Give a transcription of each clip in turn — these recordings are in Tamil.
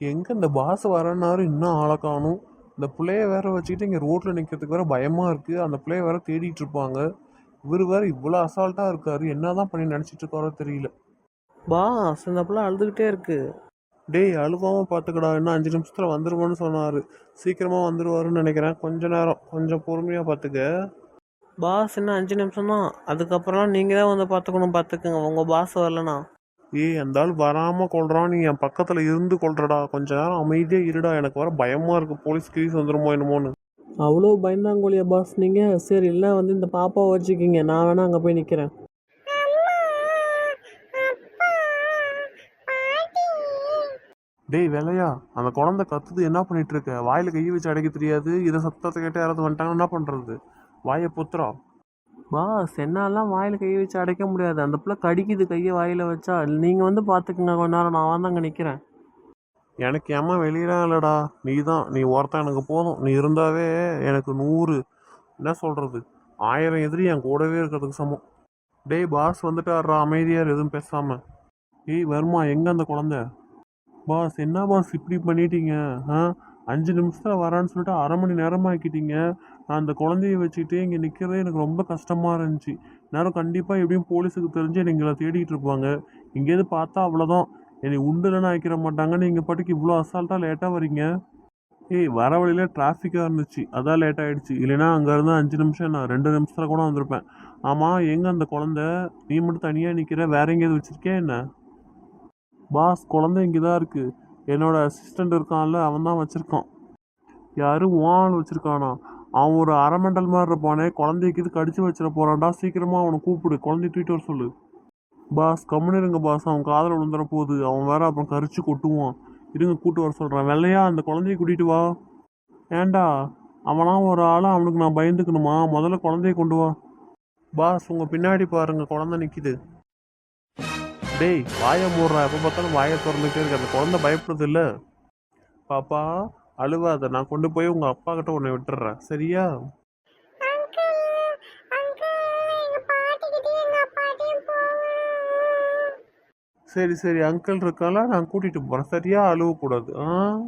எங்கே இந்த பாஸ் வரனாரு இன்னும் ஆளை காணும். இந்த பிள்ளைய வேற வச்சுக்கிட்டு இங்கே ரோட்டில் நிற்கிறதுக்கு வேற பயமாக இருக்குது அந்த பிள்ளைய வேற தேடிட்டு இருப்பாங்க. இவர் வேற இவ்வளோ அசால்ட்டாக இருக்காரு. என்னதான் பண்ணி நினச்சிட்டு இருக்காரோ தெரியல. பாஸ் இந்த பிள்ளை அழுதுகிட்டே இருக்கு. டேய் அழுவாம பார்த்துக்கடா இன்னும் அஞ்சு நிமிஷத்தில் வந்துருவான்னு சொன்னார். சீக்கிரமாக வந்துருவாருன்னு நினைக்கிறேன். கொஞ்ச நேரம். கொஞ்சம் பொறுமையாக பார்த்துக்க பாஸ் இன்னும் அஞ்சு நிமிஷம் தான் அதுக்கப்புறம்லாம் நீங்கள் தான் வந்து பார்த்துக்கணும் பார்த்துக்குங்க உங்கள் பாஸ் வரலனா. ஏய் அந்த ஆள் வராமல் கொள்றான் நீ என் பக்கத்தில் இருந்து கொள்றடா. கொஞ்ச நேரம் அமைதியாக இருடா. எனக்கு வர பயமாக இருக்குது போலீஸ் கீஸ் வந்துருமோ என்னமோன்னு. அவ்வளோ பயந்தாங்கோலியா பாஸ் நீங்கள் சரி இல்லை வந்து இந்த பாப்பாவை வச்சுக்கிங்க. நான் வேணா அங்கே போய் நிற்கிறேன் டேய் வேலையா அந்த குழந்தை கத்துது என்ன பண்ணிட்டு இருக்க? வாயில கை வச்சு அடைக்க தெரியாது. இதை சத்தத்தை கேட்டு யாராவது வந்துட்டாங்கன்னா என்ன பண்றது? வாயை புத்துறா. வா சென்னாலாம் வாயில் கை வச்சு அடைக்க முடியாது. அந்த பிள்ளை கடிக்குது கையை வாயில் வச்சா. நீங்கள் வந்து பார்த்துக்குங்க கொஞ்ச நேரம். நான் வந்து அங்கே நிற்கிறேன் எனக்கு ஏமா வெளியெல்லாம் இல்லைடா. நீ தான் நீ ஒருத்தன் எனக்கு போதும். நீ இருந்தாவே எனக்கு நூறு. என்ன சொல்கிறது ஆயிரம் எதிரி என் கூடவே இருக்கிறதுக்கு சமம். டேய் பாஸ் வந்துட்டாரா அமைதியார் எதுவும் பேசாமல் ஏய் வருமா? எங்கே அந்த குழந்தை? பாஸ் என்ன பாஸ் இப்படி பண்ணிட்டீங்க? ஆ? அஞ்சு நிமிஷத்தில் வரான்னு சொல்லிட்டு அரை மணி நேரமாக ஆக்கிட்டீங்க நான் அந்த குழந்தைய வச்சுக்கிட்டு இங்கே நிற்கிறதே எனக்கு ரொம்ப கஷ்டமாக இருந்துச்சு. நேரம் கண்டிப்பாக எப்படியும் போலீஸுக்கு தெரிஞ்சு என்னை எங்களை தேடிக்கிட்டு இருப்பாங்க. இங்கேயிருந்து பார்த்தா அவ்வளோதான் என்னை உண்டுலன்னு ஆக்கிட மாட்டாங்க. நீங்கள் பாட்டுக்கு இவ்வளோ அசால்ட்டாக லேட்டாக வரீங்க ஏய் வர வழியில் டிராஃபிக்காக இருந்துச்சு. அதான் லேட் ஆகிடுச்சு இல்லைன்னா அங்கேருந்து அஞ்சு நிமிஷம் நான் ரெண்டு நிமிஷத்தில் கூட வந்திருப்பேன். ஆமாம் எங்கே அந்த குழந்தை? நீ மட்டும் தனியாக நிற்கிற வேற எங்கேயாவது வச்சுருக்கேன் என்ன? பாஸ் குழந்தை இங்கே தான் இருக்குது என்னோடய அசிஸ்டண்ட் இருக்கான்ல அவன் தான் வச்சுருக்கான் யாரும் ஓன் வச்சுருக்கானா? அவன் ஒரு அரைமண்டல் மாதிரி இருப்பானே குழந்தைக்கு இது கடிச்சு வச்சிட போறான்டா சீக்கிரமாக அவனை கூப்பிடு. குழந்தைய தூக்கிட்டு வர சொல்லு. பாஸ் கம்முன்னு இருங்க பாஸ் அவன் காதில் விழுந்துற போகுது. அவன் வேற அப்புறம் கரிச்சு கொட்டுவான். இருங்க கூட்டு வர சொல்கிறான் வெள்ளையா அந்த குழந்தைய கூட்டிட்டு வா. ஏண்டா அவனாம் ஒரு ஆளாக அவனுக்கு நான் பயந்துக்கணுமா? முதல்ல குழந்தைய கொண்டு வா. பாஸ் உங்கள் பின்னாடி பாருங்கள் குழந்தை நிற்கிது டேய் வாயை மூடுறா. எப்போ பார்த்தாலும் வாயை திறந்துக்கிட்டே இருக்கு. அந்த குழந்தை பயப்படுது இல்லை பாப்பா அழுவாத. நான் கொண்டு போய் உங்கள் அப்பா கிட்ட உன்னை விட்டுறேன். சரியா? சரி சரி. அங்கிள் இருக்கால நான் கூட்டிட்டு போகிறேன் சரியா? அழுவக்கூடாது. ஆ?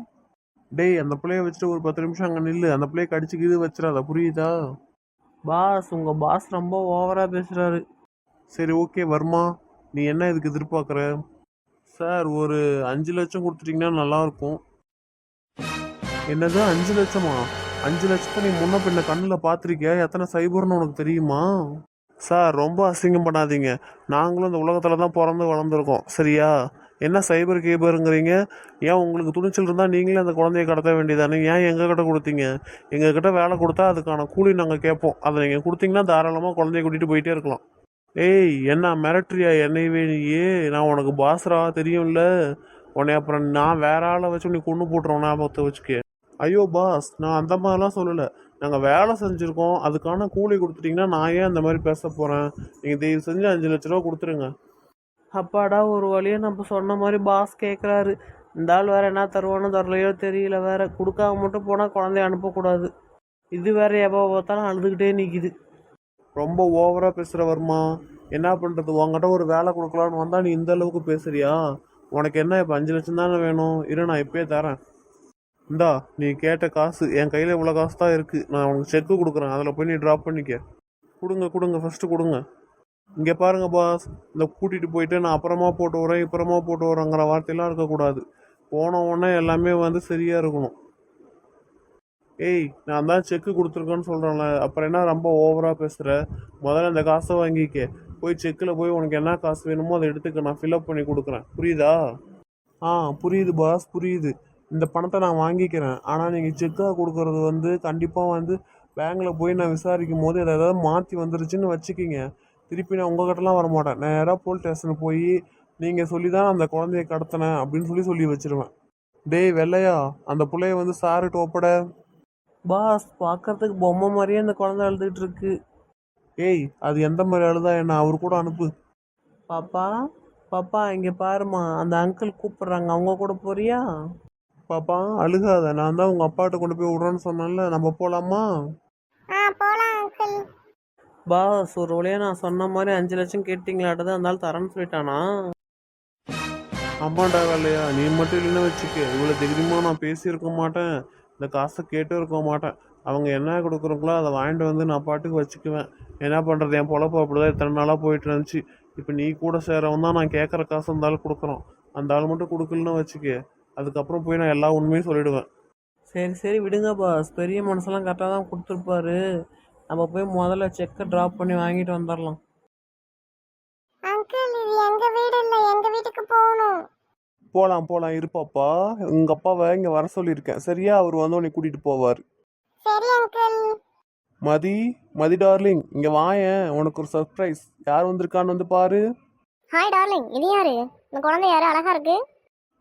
டேய் அந்த பிள்ளைய வச்சுட்டு ஒரு பத்து நிமிஷம் அங்கே நில்லு. அந்த பிள்ளைய கடிச்சுக்கிது இது வச்சிடாத. புரியுதா? பாஸ் உங்கள் பாஸ் ரொம்ப ஓவராக பேசுகிறாரு சரி ஓகே. வர்மா? நீ என்ன இதுக்கு எதிர்பார்க்குற? சார் ஒரு அஞ்சு லட்சம் கொடுத்துட்டீங்கன்னா நல்லாயிருக்கும். என்னது அஞ்சு லட்சமா? அஞ்சு லட்சத்தை நீ முன்ன பின்ன கண்ணில் பார்த்துருக்கியா? எத்தனை சைபர்னு உனக்கு தெரியுமா? சார் ரொம்ப அசிங்கம் பண்ணாதீங்க. நாங்களும் இந்த உலகத்தில் தான் பிறந்து வளர்ந்துருக்கோம். சரியா? என்ன சைபர் கேபருங்கிறீங்க? ஏன் உங்களுக்கு துணிச்சல் இருந்தால் நீங்களே அந்த குழந்தைய கடத்த வேண்டியதானே? ஏன் எங்கள் கிட்ட கொடுத்தீங்க? எங்கள் கிட்ட வேலை கொடுத்தா அதுக்கான கூலி நாங்கள் கேட்போம். அதை நீங்கள் கொடுத்தீங்கன்னா தாராளமாக குழந்தைய கூட்டிகிட்டு போயிட்டே இருக்கலாம். ஏய் என்ன மிரட்டுறியா என்னையவே நீயே நான் உனக்கு பாஸ்ரா தெரியும்ல. உன்னை அப்புறம் நான் வேற ஆளை வச்சு நீ கொண்டு போட்டுருவோம் ஞாபகத்தை வச்சுக்க. ஐயோ பாஸ் நான் அந்த மாதிரிலாம் சொல்லலை. நாங்கள் வேலை செஞ்சுருக்கோம். அதுக்கான கூலி கொடுத்துட்டிங்கன்னா நான் ஏன் அந்த மாதிரி பேச போகிறேன் நீங்கள் தயவு செஞ்சு அஞ்சு லட்ச ரூபா கொடுத்துருங்க. அப்பாடா ஒரு வழியை நம்ம சொன்ன மாதிரி பாஸ் கேட்குறாரு இந்த ஆள் வேற என்ன தருவானோ தரலையோ தெரியல வேற. கொடுக்காம மட்டும் போனால் குழந்தைய அனுப்பக்கூடாது. இது வேற எப்போ பார்த்தாலும் அழுதுகிட்டே நிற்கிது ரொம்ப ஓவராக பேசுகிற வருமா. என்ன பண்ணுறது உங்ககிட்ட ஒரு வேலை கொடுக்கலான்னு வந்தால் நீ இந்த அளவுக்கு பேசுறியா? உனக்கு என்ன இப்போ அஞ்சு லட்சம் தானே வேணும்? இரு நான் இப்பயே தரேன். இந்தா நீ கேட்ட காசு என் கையில் இவ்வளோ காசு தான் இருக்குது நான் உனக்கு செக்கு கொடுக்குறேன். அதில் போய் நீ ட்ராப் பண்ணிக்க. கொடுங்க கொடுங்க ஃபஸ்ட்டு கொடுங்க. இங்கே பாருங்க பாஸ் இந்த கூட்டிகிட்டு போயிட்டு நான் அப்புறமா போட்டு வரேன் இப்புறமா போட்டு வரேங்கிற வார்த்தையெல்லாம் இருக்கக்கூடாது. போன உடனே எல்லாமே வந்து சரியாக இருக்கணும். ஏய் நான் தான் செக்கு கொடுத்துருக்கேன்னு சொல்கிறேன்ல அப்புறம் என்ன ரொம்ப ஓவராக பேசுகிற முதல்ல அந்த காசை வாங்கிக்க. போய் செக்கில் போய் உனக்கு என்ன காசு வேணுமோ அதை எடுத்துக்க. நான் ஃபில்அப் பண்ணி கொடுக்குறேன். புரியுதா? ஆ புரியுது பாஸ் புரியுது. இந்த பணத்தை நான் வாங்கிக்கிறேன். ஆனால் நீங்கள் செக்காக கொடுக்கறது வந்து கண்டிப்பாக வந்து பேங்க்கில் போய் நான் விசாரிக்கும் போது அதை ஏதாவது மாற்றி வந்துருச்சுன்னு வச்சுக்கிங்க. திருப்பி நான் உங்கள்கிட்டலாம் வர மாட்டேன் நேராக போலீஸ் ஸ்டேஷனுக்கு போய் நீங்கள் சொல்லி தான் அந்த குழந்தைய கடத்தினேன் அப்படின்னு சொல்லி சொல்லி வச்சிருவேன். டேய் வெள்ளையா? அந்த பிள்ளைய வந்து சாருட்டு ஒப்பட. பாஸ் பார்க்கறதுக்கு பொம்மை மாதிரியே அந்த குழந்தை அழுதுகிட்டு இருக்கு. ஏய் அது எந்த மாதிரி அழுதா என்ன? அவர் கூட அனுப்பு. பாப்பா பாப்பா இங்கே பாருமா அந்த அங்கிள் கூப்பிடுறாங்க. அவங்க கூட போறியா? பாப்பா அழுகாத. நான் தான் உங்க அப்பாட்ட கொண்டு போய் விடுறேன்னு சொன்னேன்ல. நம்ம போலாமா? ஆ போலாம் அங்கிள் பாஸ் ஒரு வழியா நான் சொன்ன மாதிரி அஞ்சு லட்சம் கேட்டிங்களாட்டது அந்த ஆள் தரேன்னு சொல்லிட்டானா? ஆமாண்டா வேலையா நீ மட்டும் இல்லைன்னு வச்சுக்க. இவ்வளோ தைரியமாக நான் பேசியிருக்க மாட்டேன். இந்த காசை கேட்டு இருக்க மாட்டேன். அவங்க என்ன கொடுக்குறாங்களோ அதை வாங்கிட்டு வந்து நான் பாட்டுக்கு வச்சுக்குவேன். என்ன பண்ணுறது என் பொழப்பு அப்படிதான் இத்தனை நாளாக போயிட்டு இருந்துச்சு. இப்போ நீ கூட சேரவன் தான் நான் கேட்குற காசு அந்த ஆள் கொடுக்குறோம் அந்த ஆள் மட்டும் கொடுக்கலன்னு வச்சுக்க. அதுக்கப்புறம் போய் நான் எல்லா உண்மையும் சொல்லிவிடுவேன் சரி சரி விடுங்க பாஸ் பெரிய மனசெல்லாம் கரெக்டாக தான் கொடுத்துருப்பாரு. நம்ம போய் முதல்ல செக்கை ட்ராப் பண்ணி வாங்கிட்டு வந்துடலாம் அங்கிள் இது எங்க வீடு இல்ல எங்க வீட்டுக்கு போகணும் போகலாம் போகலாம் இருப்பாப்பா உங்கள் அப்பாவை இங்கே வர சொல்லியிருக்கேன். சரியா? அவர் வந்து உன்னை கூட்டிகிட்டு போவார் மதி மதி டார்லிங் இங்கே வாயேன் உனக்கு ஒரு சர்ப்ரைஸ் யார் வந்திருக்கான்னு வந்து பாரு. ஹாய் டார்லிங் இது யாரு? இந்த குழந்தை யாரு? அழகா இருக்கு?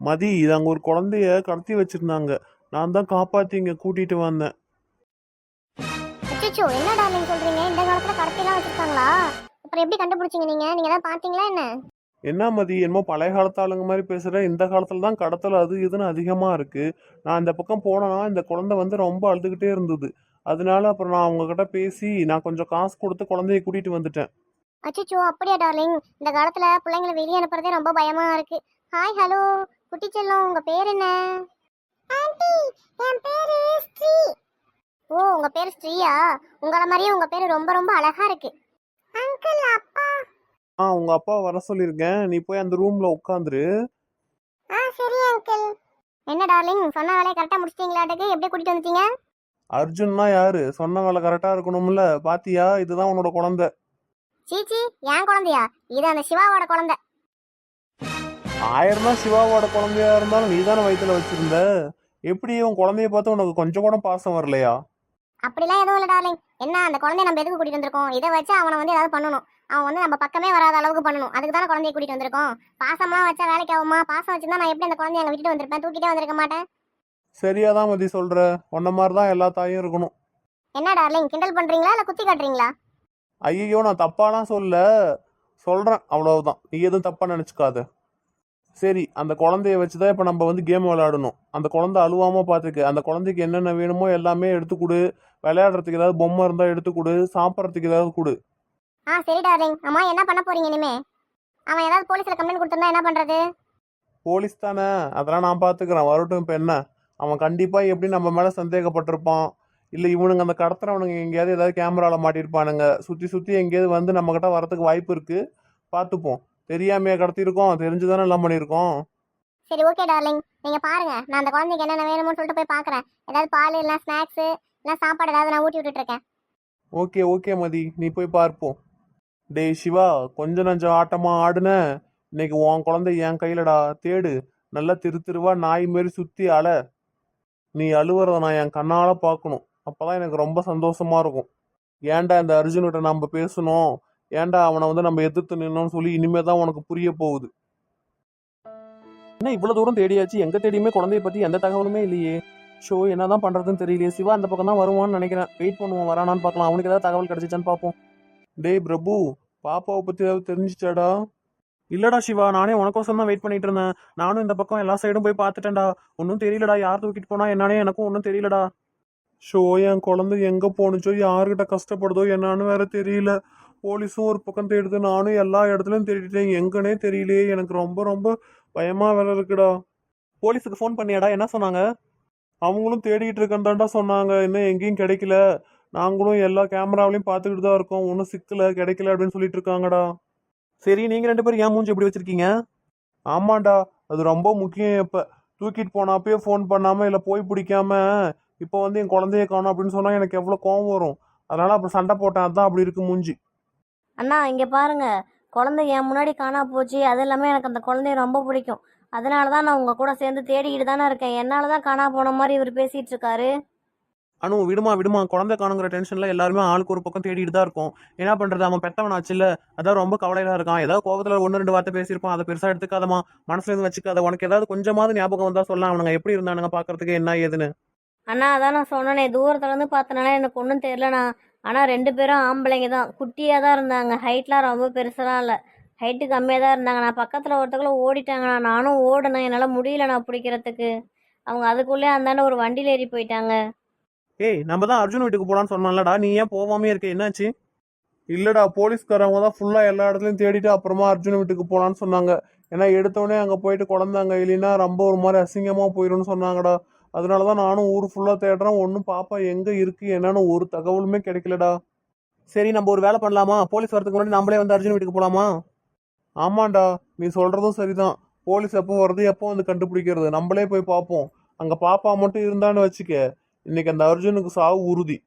மதி இது அங்கே ஒரு குழந்தைய கடத்தி வச்சிருந்தாங்க. நான் தான் காப்பாற்றி இங்கே கூட்டிகிட்டு வந்தேன். அச்சோ என்ன டார்லிங் சொல்றீங்க? இந்த காலத்துல கடத்திலாம் வச்சிருக்காங்களா? அப்புறம் எப்படி கண்டுபிடிச்சீங்க நீங்க? நீங்க ஏதாவது பாத்தீங்களா என்ன? என்ன மதி என்னமோ பழைய காலத்து ஆளுங்க மாதிரி பேசுகிற இந்த காலத்தில் தான் கடத்தல் அது இதுன்னு அதிகமாக இருக்குது நான் இந்த பக்கம் போனேன்னா இந்த குழந்தை வந்து ரொம்ப அழுதுகிட்டே இருந்தது. அதனால அப்புறம் நான் அவங்கக்கிட்ட பேசி நான் கொஞ்சம் காசு கொடுத்து குழந்தைய கூட்டிகிட்டு வந்துட்டேன். அச்சோ அப்படியா டார்லிங்? இந்த காலத்துல பிள்ளைங்களை வெளியே அனுப்புறதே ரொம்ப பயமா இருக்கு. Hi hello. குட்டி செல்லம் உங்க பேர் என்ன? ஆண்டி என் பேரு ஸ்ரீ. ஓ உங்க பேர் ஸ்ரீயா? உங்கள மாதிரியே உங்க பேரு ரொம்ப ரொம்ப அழகா இருக்கு. அங்கிள் அப்பா. ஆ உங்கள் அப்பா வர சொல்லியிருக்கேன். நீ போய் அந்த ரூமில் உட்காந்துரு. ஆ சரி அங்கிள் என்ன டார்லிங் சொன்ன வேலையை கரெக்டாக முடிச்சிட்டீங்களாட்டுக்கு? எப்படி கூட்டிட்டு வந்துட்டீங்க? அர்ஜுன்னா யாரு? சொன்ன வேலை கரெக்டாக இருக்கணும்ல. பாத்தியா? இதுதான் உன்னோட குழந்தை. சீச்சி என் குழந்தையா? இது அந்த சிவாவோட குழந்தை. ஆயிரம் தான் சிவாவோட குழந்தையா இருந்தாலும் நீ தானே வயிற்றுல வச்சிருந்த? எப்படி உன் குழந்தைய பார்த்து உனக்கு கொஞ்சம் கூட பாசம் வரலையா? அப்படிலாம் எதுவும் இல்லை டார்லிங் என்ன அந்த குழந்தைய நம்ம எதுக்கு கூட்டிட்டு வந்திருக்கோம்? இதை வச்சு அவனை வந்து ஏதாவது பண்ணணும். அவன் வந்து நம்ம பக்கமே வராத அளவுக்கு பண்ணணும். அதுக்கு தானே குழந்தைய கூட்டிட்டு வந்திருக்கோம். பாசம்லாம் வச்சா வேலைக்கு ஆகுமா? பாசம் வச்சிருந்தா நான் எப்படி அந்த குழந்தைய அங்கே விட்டுட்டு வந்திருப்பேன்? தூக்கிட்டே வந்திருக்க மாட்டேன். சரியா தான் மதி சொல்ற. உன்ன மாதிரி தான் எல்லா தாயும் இருக்கணும். என்ன டார்லிங்? கிண்டல் பண்றீங்களா? இல்லை குத்தி காட்டுறீங்களா? ஐயோ நான் தப்பாலாம் சொல்ல. சொல்றேன். அவ்வளவுதான். நீ எதுவும் தப்பா நினைச்சுக்காத. சரி அந்த குழந்தைய வச்சுதான் இப்ப நம்ம வந்து கேம் விளையாடணும். அந்த குழந்தை அழுவாம பாத்துக்க. அந்த குழந்தைக்கு என்னென்ன வேணுமோ எல்லாமே எடுத்து கொடு. விளையாடுறதுக்கு ஏதாவது பொம்மை இருந்தா எடுத்து கொடு. சாப்பிட்றதுக்கு ஏதாவது கொடு. ஆ சரி டார்லிங் அம்மா என்ன பண்ண போறீங்க இனிமே? அவன் ஏதாவது போலீஸில் கம்ப்ளைண்ட் கொடுத்திருந்தா என்ன பண்றது? போலீஸ் தானே? அதெல்லாம் நான் பார்த்துக்கிறேன் வரட்டும் இப்போ என்ன? அவன் கண்டிப்பாக எப்படி நம்ம மேலே சந்தேகப்பட்டிருப்பான்? இல்லை இவனுங்க அந்த கடத்துறவனுங்க எங்கேயாவது ஏதாவது கேமராவில் மாட்டியிருப்பானுங்க. சுற்றி சுற்றி எங்கேயாவது வந்து நம்மக்கிட்ட வரதுக்கு வாய்ப்பு இருக்குது பார்த்துப்போம் தெரியாமையா கடத்தியிருக்கோம். தெரிஞ்சு தானே எல்லாம் பண்ணியிருக்கோம். சரி ஓகே டார்லிங் நீங்க பாருங்க. நான் அந்த குழந்தைக்கு என்னென்ன வேணுமோன்னு சொல்லிட்டு போய் பார்க்கறேன் ஏதாவது பால் இல்லை ஸ்நாக்ஸ் இல்லை சாப்பாடு ஏதாவது நான் ஊட்டி விட்டுட்டு இருக்கேன். Okay okay Mathi. நீ போய் பார்ப்போம் டேய் சிவா கொஞ்ச நஞ்சம் ஆட்டமா ஆடுன? இன்னைக்கு உன் குழந்தை என் கையிலடா. தேடு. நல்லா திரு திருவா நாய் மாரி சுற்றி அல. நீ அழுவுறத நான் என் கண்ணால பார்க்கணும் அப்பதான் எனக்கு ரொம்ப சந்தோஷமா இருக்கும். ஏன்டா இந்த அர்ஜுன்கிட்ட நம்ம பேசணும்? ஏன்டா அவனை வந்து நம்ம எதிர்த்து நின்னோம்னு சொல்லி இனிமே தான் உனக்கு புரிய போகுது? என்ன இவ்வளவு தூரம் தேடியாச்சு? எங்க தேடியுமே குழந்தைய பத்தி எந்த தகவலுமே இல்லையே. ஷோ என்னதான் பண்றதுன்னு தெரியலையே. சிவா அந்த பக்கம் தான் வருவான்னு நினைக்கிறேன். வெயிட் பண்ணுவோம். வரானான்னு பார்க்கலாம். அவனுக்கு ஏதாவது தகவல் கிடைச்சிச்சான்னு பார்ப்போம். டேய் பிரபு பாப்பாவை பத்தி ஏதாவது தெரிஞ்சிச்சாடா? இல்லடா சிவா நானே உனக்கோசம் தான் வெயிட் பண்ணிட்டு இருந்தேன். நானும் இந்த பக்கம் எல்லா சைடும் போய் பார்த்துட்டேன்டா. ஒன்றும் தெரியலடா யார் தூக்கிட்டு போனா என்னன்னே எனக்கும் ஒன்றும் தெரியலடா. ஷோ என் குழந்தை எங்க போணுச்சோ யாருக்கிட்ட கஷ்டப்படுதோ என்னன்னு வேற தெரியல. போலீஸும் ஒரு பக்கம் தேடுது நானும் எல்லா இடத்துலயும் தேடிட்டேன். எங்கன்னே தெரியலையே எனக்கு ரொம்ப ரொம்ப பயமா வேற இருக்குடா. போலீஸுக்கு ஃபோன் பண்ணியாடா என்ன சொன்னாங்க? அவங்களும் தேடிக்கிட்டு இருக்கேன்தான்டா சொன்னாங்க. இன்னும் எங்கேயும் கிடைக்கல. நாங்களும் எல்லா கேமராவிலையும் பார்த்துக்கிட்டு தான் இருக்கோம். ஒன்றும் சிக்கல கிடைக்கல அப்படின்னு சொல்லிட்டு இருக்காங்கடா. சரி நீங்கள் ரெண்டு பேரும் ஏன் மூஞ்சி எப்படி வச்சுருக்கீங்க? ஆமாண்டா அது ரொம்ப முக்கியம் இப்போ. தூக்கிட்டு போனப்பயே ஃபோன் பண்ணாமல் இல்லை போய் பிடிக்காம இப்போ வந்து என் குழந்தைய காணும் அப்படின்னு சொன்னால் எனக்கு எவ்வளோ கோவம் வரும். அதனால் அப்புறம் சண்டை போட்டேன். அதான் அப்படி இருக்கு மூஞ்சி. அண்ணா இங்கே பாருங்க. குழந்தை என் முன்னாடி காணா போச்சு. அது இல்லாமல் எனக்கு அந்த குழந்தைய ரொம்ப பிடிக்கும். அதனால தான் நான் உங்கள் கூட சேர்ந்து தேடிக்கிட்டு தானே இருக்கேன். என்னால் தான் காணா போன மாதிரி இவர் பேசிகிட்டு இருக்காரு. அனு விடுமா விடுமா குழந்தை காணுங்கிற டென்ஷனில் எல்லாருமே ஆளுக்கு ஒரு பக்கம் தேடிட்டு தான் இருக்கும். என்ன பண்ணுறது அவன் பெத்தவனாச்சு இல்லை. அதான் ரொம்ப கவலையில இருக்கான். ஏதாவது கோபத்தில் ஒன்று ரெண்டு வார்த்தை பேசியிருப்பான். அதை பெருசாக எடுத்துக்காதமா மனசுல இருந்து வச்சுக்காத. உனக்கு ஏதாவது கொஞ்சமாவது ஞாபகம் வந்தால் சொல்லலாம். அவனுங்க எப்படி இருந்தானுங்க பார்க்கறதுக்கு என்ன ஏதுன்னு. அண்ணா அதான் நான் சொன்னேனே. தூரத்துலேருந்து பார்த்தனால எனக்கு ஒன்றும் தெரிலண்ணா ஆனால் ரெண்டு பேரும் ஆம்பளைங்க தான். குட்டியாக தான் இருந்தாங்க. ஹைட்லாம் ரொம்ப பெருசெல்லாம் இல்லை. ஹைட்டு கம்மியாக தான் இருந்தாங்க. நான் பக்கத்தில் ஒருத்தக்குள்ள ஓடிட்டாங்கண்ணா. நானும் ஓடினேன். என்னால் முடியலண்ணா பிடிக்கிறதுக்கு. அவங்க அதுக்குள்ளே அந்தாண்ட ஒரு வண்டியில் ஏறி போயிட்டாங்க. ஏய் நம்ம தான் அர்ஜுன் வீட்டுக்கு போலான்னு சொன்னோம்லடா. நீ ஏன் போகாமே இருக்க? என்னாச்சு? இல்லடா போலீஸ்காரவங்க தான் ஃபுல்லா எல்லா இடத்துலயும் தேடிட்டு அப்புறமா அர்ஜுன் வீட்டுக்கு போலான்னு சொன்னாங்க. ஏன்னா எடுத்தோடனே அங்கே போயிட்டு குழந்தாங்க. இல்லைன்னா ரொம்ப ஒரு மாதிரி அசிங்கமாக போயிடும்னு சொன்னாங்கடா. அதனால தான் நானும் ஊர் ஃபுல்லாக தேடுறேன். ஒன்றும் பாப்பா எங்கே இருக்கு? என்னன்னு ஒரு தகவலுமே கிடைக்கலடா. சரி நம்ம ஒரு வேலை பண்ணலாமா? போலீஸ் வரதுக்கு முன்னாடி நம்மளே வந்து அர்ஜுன் வீட்டுக்கு போலாமா? ஆமாண்டா நீ சொல்றதும் சரிதான். போலீஸ் எப்போ வருது எப்போ வந்து கண்டுபிடிக்கிறது? நம்மளே போய் பார்ப்போம் அங்க பாப்பா மட்டும் இருந்தான்னு வச்சுக்க. இன்னைக்கு அந்த அர்ஜுனுக்கு சாவு உறுதி.